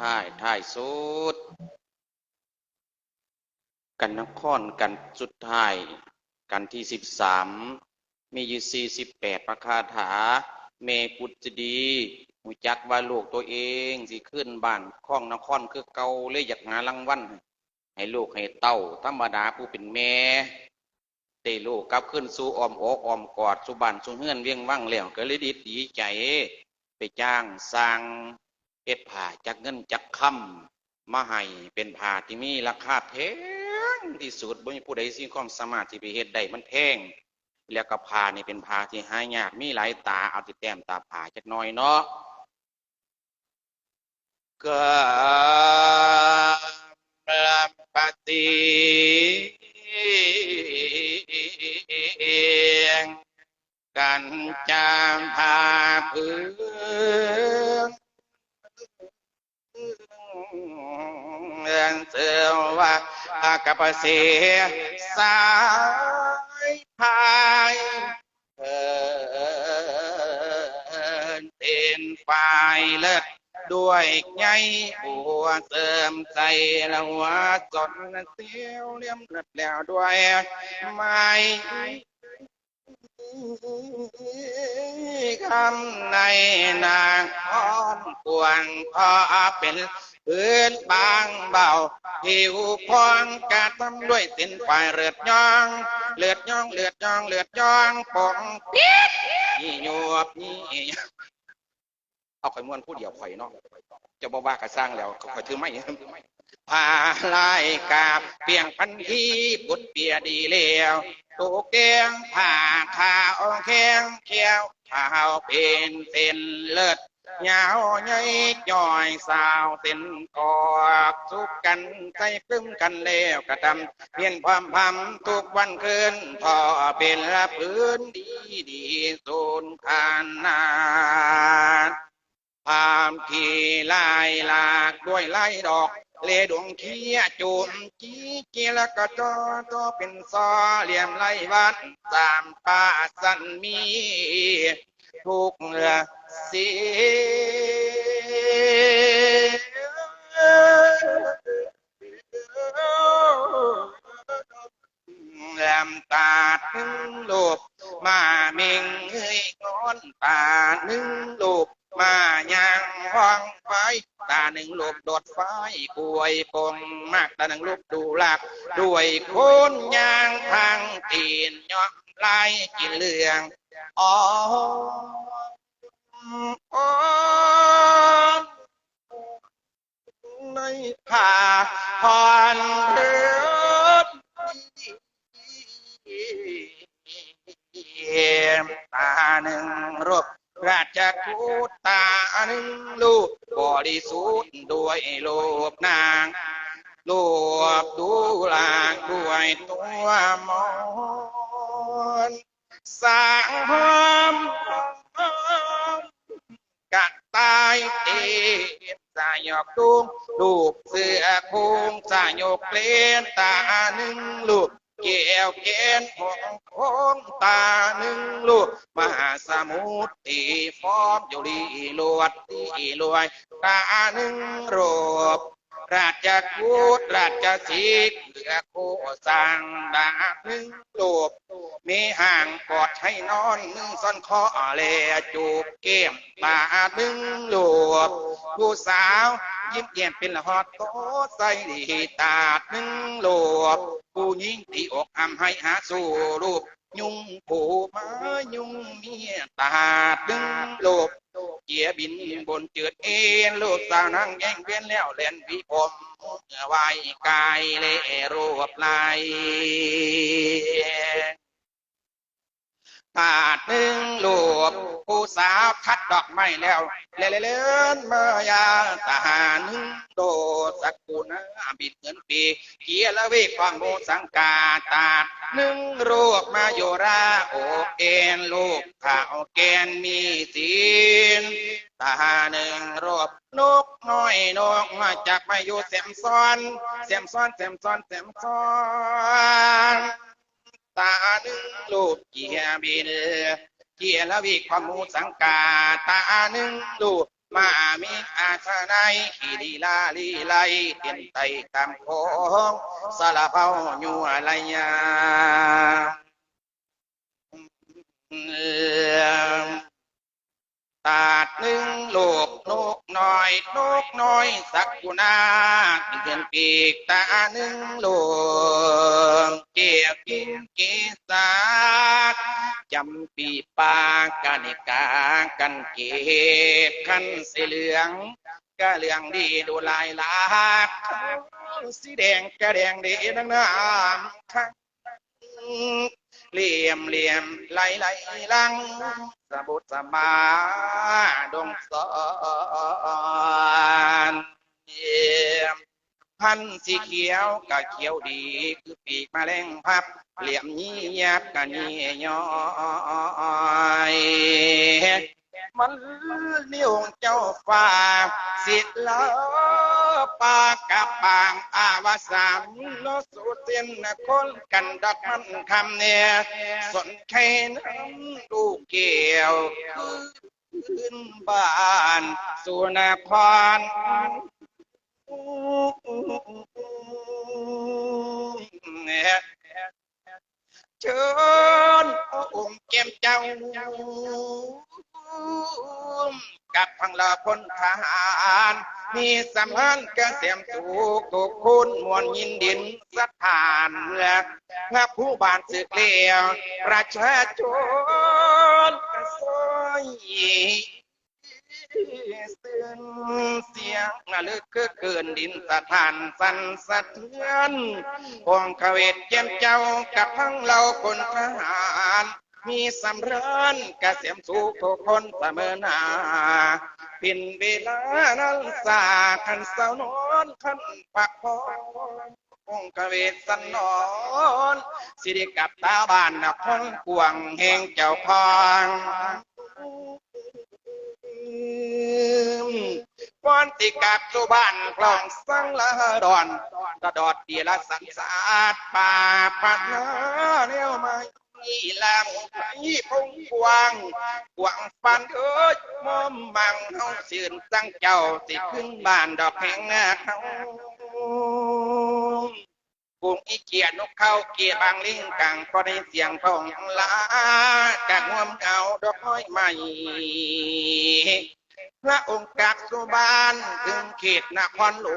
ท้ายท้ายสุด กันนครกันสุดท้าย กันที่สิบสามมีอยู่สี่สิบแปดประคาถา เมกุจดีหูจักว่าลูกตัวเองสิขึ้นบ้านข้องนครคือเก่าเลยอยากงานรางวัลให้ลูกให้เต้าธรรมดาผู้เป็นแม่เตลูกกลับขึ้นสู่อ้อมอกอ้อมกอดสุบันสุเฮือนเวียงว่างแล้วก็เลยดีดีใจ ไปจ้างสร้าง เอ็ดผ่าจากเงินจากคำมาให้เป็นผ่าที่มีราคาแพงที่สุดบ่มีผู้ใดสิ่งความสามารถที่ไปเฮ็ดได้มันแพงแล้วก็ผ่านี่เป็นผ่าที่หายากมีหลายตาเอาที่แต้มตาผ่าจักน่อยเนาะก็ปฏิกันจามพาพื้น เรื่องเสือว่ากาปเสียสายพายเอินเป็นฝ่ายเลิศด้วยไงบัวเสริมใจละหัวจนเสียวเลี่ยมเลิศแล้วด้วยไม้คำในนางอ้อนกวงพอเป็น พื้นบางเบาผิวพองกาทำด้วยสินฝ่ายเลือดยอง เลือดยอง เลือดยอง เลือดยองปองปี๊ดนี่หยวบนี่เอาข่อยม้วนผู้เดียวข่อยเนาะจะบอกว่ากระสร้างแล้วข่อยถือไม่พาลายกาบเปียงพันทีบุดเปียดีแล้วตูเกียงผ่าขาวแข็งเขียวขาวเป็นเส้นเลือด ยาวใหญ่ย่อยสาวเส้นกอกสุกกันใจกลึ้มกันแล้วกระทำเพียนความพำทุกวันคืนพอเป็นละพื้นดีดีสูนขานานพามขี่ลายหลากด้วยไล่ดอกเลดวงเขียจุมจีเกีล้วก็จอจอเป็นซอเหลี่ยมไล่วัดสามป่าสันมี ทุกเรือสีแลมตาถึงลูกมาเมงเฮ้ยงอนตาหนึ่งลูกมายางห้องไฟตาหนึ่งลูกโดดไฟกล้วยปงมากตาหนึ่งลูกดูหลักด้วยโคนยางทางตีนย่อมไล่กินเหลือง ในผ่าพรเดือดตาหนึ่งรูปราชคูตาหนึ่งลูกบริสุทธิ์ด้วยโลภนางลูบดูลางด้วยตัวมอน สางพร้อมกะตายเต็มสายอกดุงลูกเสือโคงสายกเลนตาหนึ่งลูกเกี่ยวเกณฑ์ของของตาหนึ่งลูกมหาสมุทรตีฟอมอยู่ดีลวดตีลวยตาหนึ่งรูป ราชกูดราชสีกเหลือโคสังดาบหนึ่งลูกมีห่างกอดให้นอนหนึ่งซ่อนคอเลจูบเกมตาหนึ่งลูกผู้สาวยิ้มแย้มเป็นหอดโตใส่ดีตาหนึ่งลูกผู้หญิงตีอกอำให้หาสู่รูป ยุงผูมายุงเมียตาดึงโลบเกียบินบนเจืดเอ็นลูกสาวนั่งแย่งเวียนแล้วเล่นวิผมไว้กายเลรูปลาย ขาดหนึ่งลูกผู้สาวคัดดอกไม้แล้วเล่นเล่นเมื่อยาหาหนึ่งโดสักกุณาบิดเงินปีเกียละเวกความโมสังกาตาดหนึ่งรูปมาโยราโอเกนลูกข้าวแกนมีศีลตาหนึ่งรูปนกน้อยนกมาจากมาอยู่แซมซ้อนแซมซ้อนแซมซ้อนแซมซ้อน ตาหนึ่งลูกเกียบินเกียละวิความมูสังกาตาหนึ่งลูกมามิอาชนายขีดีลาลีไลเตียนไตตามโค้งสาลาเปาอยู่อะไรยา ตาดหนึ่งลูกนกน้อยนกน้อย สักกุนาเดือนปีกตาหนึ่งลูกเกียกินกีสาจำปีปากกานิกากันเกตขันสีเหลืองกะเหลืองดีดูลายลากสีแดงกะแดงดีดังน้ำข้าง เหลี่ยมเหลี่ยมไหลไหลลังสะบุทสะบาดงสอนเยี่ยมพันธ์สีเขียวกะเขียวดีคือปีกแมลงพับ เหลี่ยมนี้ยับกะนี้ย้อย มันนิ้วเจ้าฟ้าสิทลาปากกับปางอาวสามโนสุเตียนนะคนกันดักมันคำเนี่ยสนแค่นั้นดูเกี่ยวขึ้นบ้านสุนพรเนี่ยเชิญองค์เกมเจ้า กับพังลาพลทหารมีสำคัญเกษมสุขทุกคุณมวลยินดินสถานและพระผู้บานสึกเลี้ยวประชาชนกระซอยสื่นเสียงระลึกคือเกินดินสถานสันสะเทือนพวงขเวทเจียมเจ้ากับพังเราคนทหาร มีสำเริญกเกษมสุขทุกคนเสมอหนาป็นเวลานั้นสาขันเสานอนขันปักพององกเวสันนอนสิริกับตาบ้านนครกวงแห่งเจ้าพองก่อนติกับสุบ้านคลองสังละดอนตะดอดเดียละสันสาดป่าปัดนาแนวมาอีลามไพงกวางกวางฟันเอ้ยมอมมังเฮา สื่นตั้งเจ้าสิขึ้นบ้านดอกแห่งนาเขากุ้งอีเกียนกเข้าเกียบางลิงกังก็ได้เสียงพองลากะงวมเก่าดอกน้อยใหม่พระองค์กักสุบานถึงเขตนครหล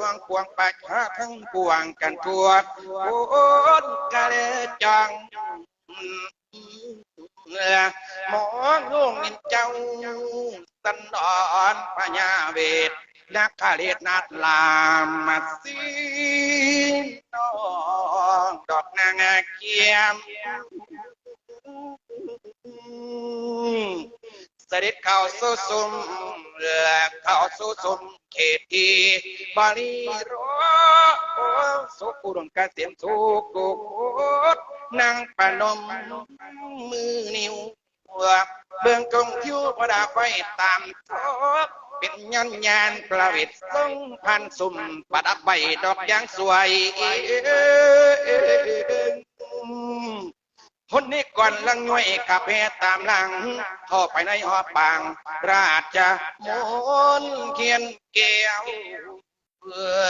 วงควงประชาทั้งปวงกันทั่วโอนกะเลจัง หมองลุงนินเจ้าสันดอนพญาเวทนักขาเลดนัดลามมาสีน้องดอกนางเกียมเสด็จเข้าสู่สุมเลือเข้าสู่สุมเขตทีบาลีโรสุขุดมกเสียมสุกุ นางปนมมือนิ้วเบื้องกงคิ้วประดาไฟตามทบเป็นยันยานประวิตทรงพันสุ่มประดับใบดอกยางสวยคนนี้ก่อนลังย่อยขับแพตามหลังเข้าไปในหอปาง ราชมนเขียนเกลว เพื่อ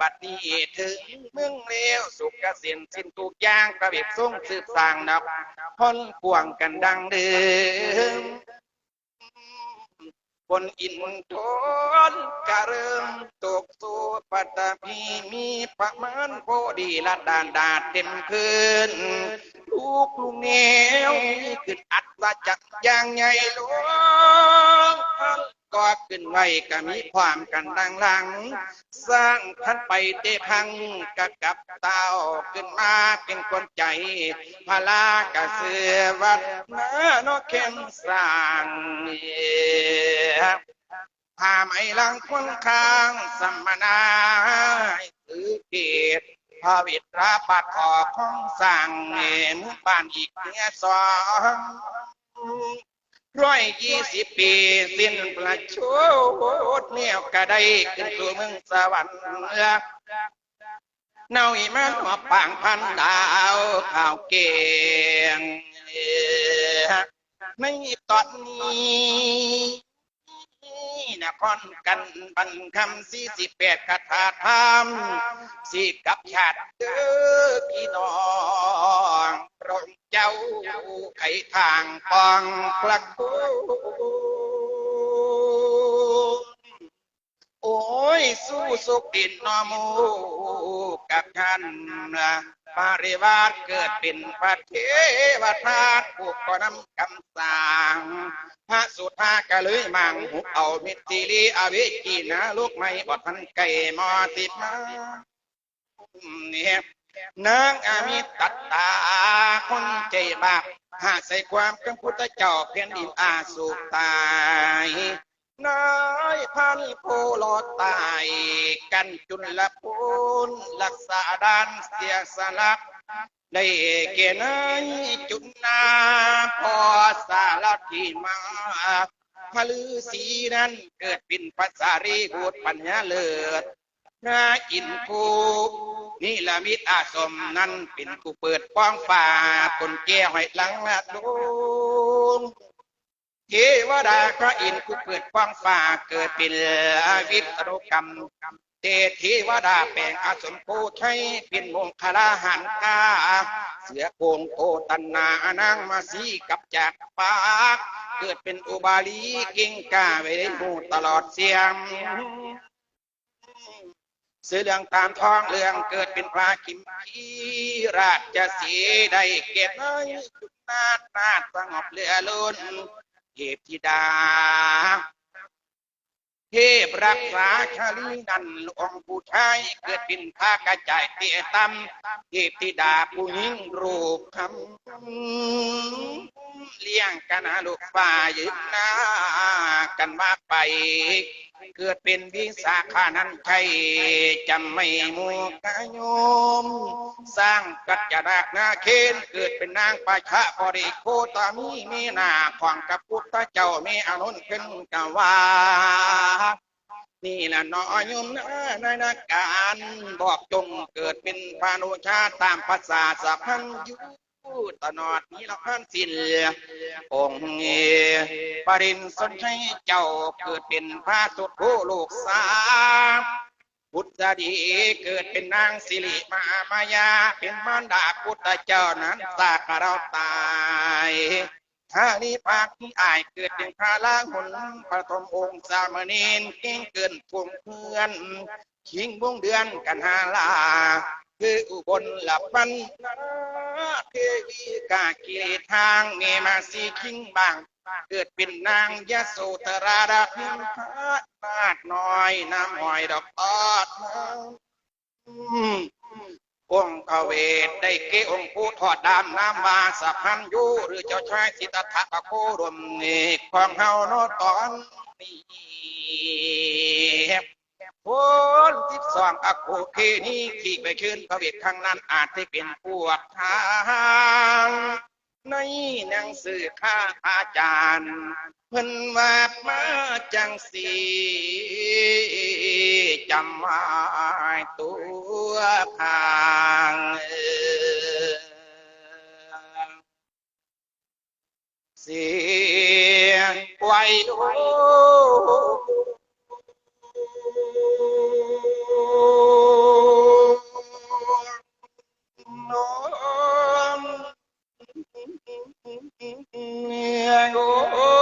บัดนี้ถึงเมืองเลวสุขเกษียณสิ้นทุกอย่างประวิตทรงสืบสร้างนับพ้นกวงกันดังเดิมบนอินทนกระเริ่มตกสู่ปัตตพีมีประมาณโพดีละดานดาดเต็มคืนลูกลุงเนียวขึ้นอัศจักรอย่างใหญ่หลวง ก็ขึ้นไว้ก็มีความกันดังหลัง สร้างท่านไปเตพังกะกับเต้าขึ้นมาเป็นคนใจพลากะเสือวัดนาโนกเข้มสร้างผ้าไหมลังคนข้างสัมมนาถือเกตพระวิตราปัดขอของสั่งเนมุบ้านอีกเนี่ยสอง ร้อยยี่สิบปีสิ้นประชดเนี่ยกระไดขึ้นสู่เมืองสวรรค์เนาอีมันหัวปางพันดาวข่าวเก่งในตอนนี้ นครกันบันคำสี่สิบแปดคาถาธรรมสิกับชาติเด้อพี่น้องพระองค์เจ้าไขทางปองพระคุณ โอ้ย สู้สุขดินนอมูกับท่านนะปาริวาสเกิดเป็นพระเทวทัตผูกก็นำคำสั่งพระสุธากะเลยมังหุบเอามิตรลีอวิกีนะลูกไม่บอดทันไก่มอติดมาเนี่ยนางอามิตัตตาคนใจบาปหาใส่ความกังพุทธเจ้าเพียนดินอาสุตาย นายพันโพลอตายกันจุลพูนรักษาดานเสียสลักได้เกณฑ์จุนนาพอสารทีมาพระฤาษีนั้นเกิดเป็นภาษารีบูตรปัญญาเลิศนาอินทูนี่ละมิตรอาสมนั้นเป็นกูเปิดป้องฝ่าคนแก้วให้หลังละดง เทวดาพระอินทร์ผู้เปิดฟ้องฟ้าเกิดเป็นวิตรุกรรมเตเทวดาแปลงอาสมโพชัยเป็นมงคลาหันกาเสือโกงโตตันนานางมาสีกับจากปากเกิดเป็นอุบาลีเก่งกาไว้ได้มูตลอดเสียงซื้อเรื่องตามท้องเรื่องเกิดเป็นพระกิมพีราชสีได้เกตน้อยจุนาดนาดสงบเรือล้น เทพธิดา เทพรักษาชาลีนันหลวงผู้ชายเกิดเป็นพากระจายเตี้ยต่ำเทพธิดาผู้หญิงรูปคำเลี้ยงกันหาลูกฝ่ายึดหน้ากันมากไป เกิดเป็นวิสาขานั้นใช่จำไม่มูกายโยม สร้างกัจจรักนาเคนเกิดเป็นนางประชาบริโคตามีมีนาของกับพุทธเจ้ามีอนุนขึ้นกวานี่แหละน้อยยมนะในนักการบอกจงเกิดเป็นพานุชาตามภาษาสัพพันยุ ตนอดนี้ละพันสินองค์เอปรินสนให้เจ้าเกิดเป็นพระสุดโคลูกสาวพุทธดีเกิดเป็นนางสิริมามายา เป็นมารดาพุทธเจ้านั้นสากเราตายถ้านี้ภาคที่อายเกิดเป็นพระลาหุนพระธมองค์สามเณรเก่งเกินพวงเพื่อนชิงวงเดือนกันหาลา คืออุบลหลับปันนา เทวีกากีทางเมมาสีคิงบาง เกิดเป็นนางยะโสธราดาพิมพาดมาดน้อยน้ำหอยดอกตอดองค์เวทได้เกองค์ผู้ทอดดามน้ำมาสัพพันยูหรือเจ้าชายสิทธัตถะโครวมเนกของเฮาโนตอนนี้ พ้นทิศสองอโคเคนี้ที่ไปเชิญพระเวทครั้งนั้นอาจจะเป็นปวดทางในหนังสือข้าอาจารย์เพิ่นว่ามาจังสีจำไว้ตัวทางเสียงไว้โอ้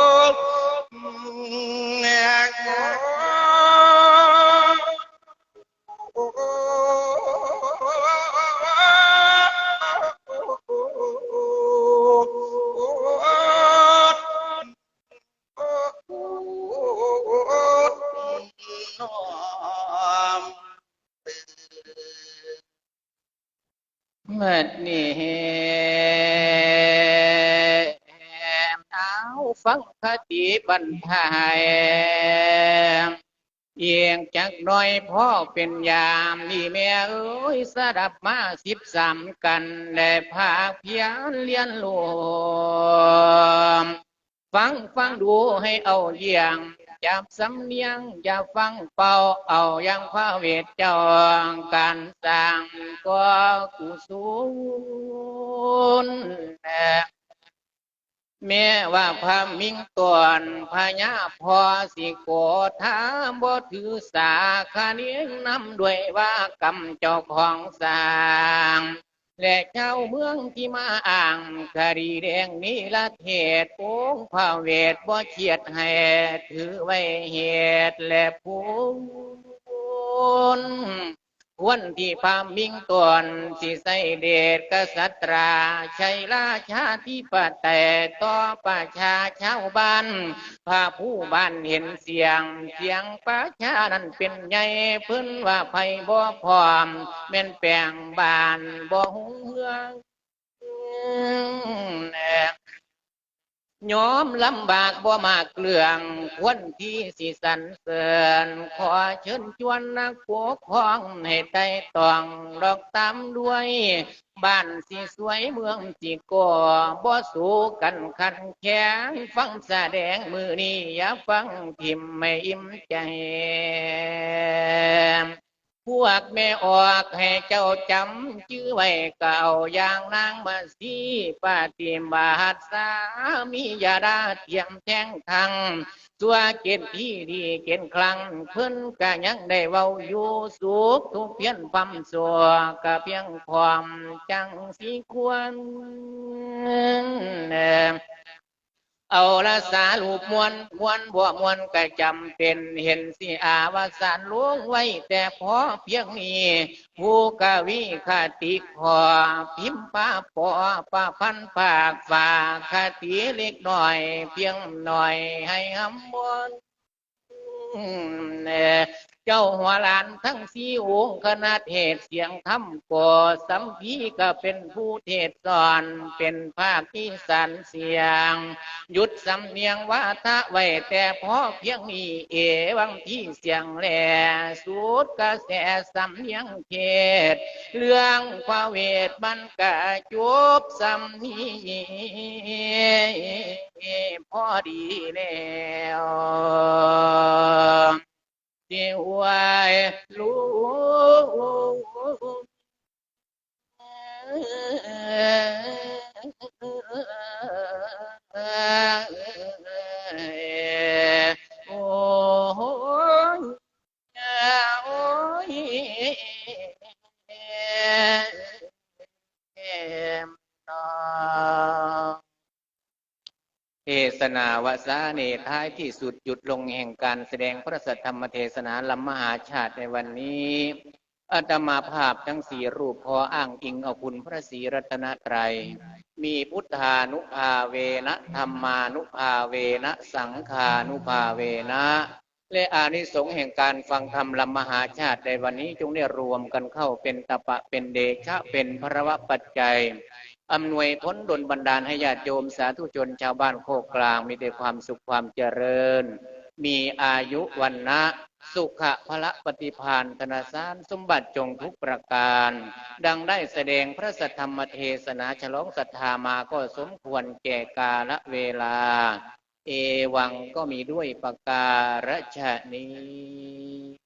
ทายเอียงจักหน่อยพ่อเป็นยามนี่แม่เอ้ยสดับมาสิบสามกันได้ภาคเพียนเรียนรวมฟังฟังดูให้เอาเยี่ยงจับสำเนียงอย่าฟังเป่าเอาย่างพระเวทเจ้าการสร้างก็กุศล แม้ว่าพามิงตวนพญาพอสิโกธาบ่ถือสาคาเนียงนำด้วยว่ากรรมเจ้าของสร้าง และเจ้าเมืองที่มาอ่างคดีแดงนี้ละเทศโป้งพระเวทบ่เขียดให้ถือไว้เหตุและผู้ วรที่พามิงตวนสิใสเดชกษัตราชัยราชาที่ปไตยต่อประชาชาวบ้านพาผู้บ้านเห็นเสียง เสียงประชานั้นเป็นใหญ่เพิ่นว่าไผบ่พร้อมแม่นแปลงบ้านบ่หงเฮืองแน่ ยอมลำบากบ่มากเรื่องควรที่สิสรรเสริญขอเชิญชวนนักปกครองให้ใจต้องดอกตามด้วย บ้านสิสวยเมืองสิก่อบ่สู้กันขันแข็งฟังแสดงมือนี้อย่าฟังทิมไม่อิ่มใจ พวกแม่ออกให้เจ้าจำชื่อไว้เก่าอย่างนางมาสีปฏิมาตสามียาดาเทียมแทงทางสัวเกณฑ์ที่ดีเกณฑ์ครั้งเพิ่นก็ยังได้เว้าอยู่สุขทุกเพียนปั๊มสัวก็เพียงความจังสีควร เอาละสารูปมวนมวนบวมวนก็จำเป็นเห็นสิอาวสานลวงไว้ แต่พอเพียงนี้ผู้กวีคติขอพิมพ์ป้าปอป้าพันปากฝากคติเล็กหน่อย เพียงหน่อยให้หำมวน เจ้าหัวหลานทั้งสี่องค์คณะเทศเสียงธรรมก่อสัมพีก็เป็นผู้เทศสอนเป็นภาคที่สันเสียง หยุดสำเนียงวาทะไว้แต่พอเพียงนี้เอวังที่เสียงแหล่สูดกระแสสำเนียงเทศ เรื่องพระเวทมันกะจบสำนี้พอดีแล้ว เจียวไว้รู้โนาวสาเนท้ายที่สุดหยุดลงแห่งการแสดงพระสัทธรรมเทศนาลำมหาชาติในวันนี้อาตมาภาพทั้งสี่รูปพออ้างอิงเอาคุณพระศรีรัตนตรัย มีพุทธานุภาเวนะธรรมานุภาเวนะสังขานุภาเวนะและอานิสงส์แห่งการฟังธรรมลำมหาชาติในวันนี้จงได้รวมกันเข้าเป็นตปะเป็นเดชะเป็นพระวะปัจจัย อำนวยพ้นดลบันดาลให้ญาติโยมสาธุชนชาวบ้านโคกกลาง มีแต่ความสุขความเจริญ มีอายุวันนะสุขะพละปฏิพานธนสารสมบัติจงทุกประการ ดังได้แสดงพระสัทธรรมเทศนาฉลองศรัทธามาก็สมควรแก่กาลเวลา เอวังก็มีด้วยประการฉนี้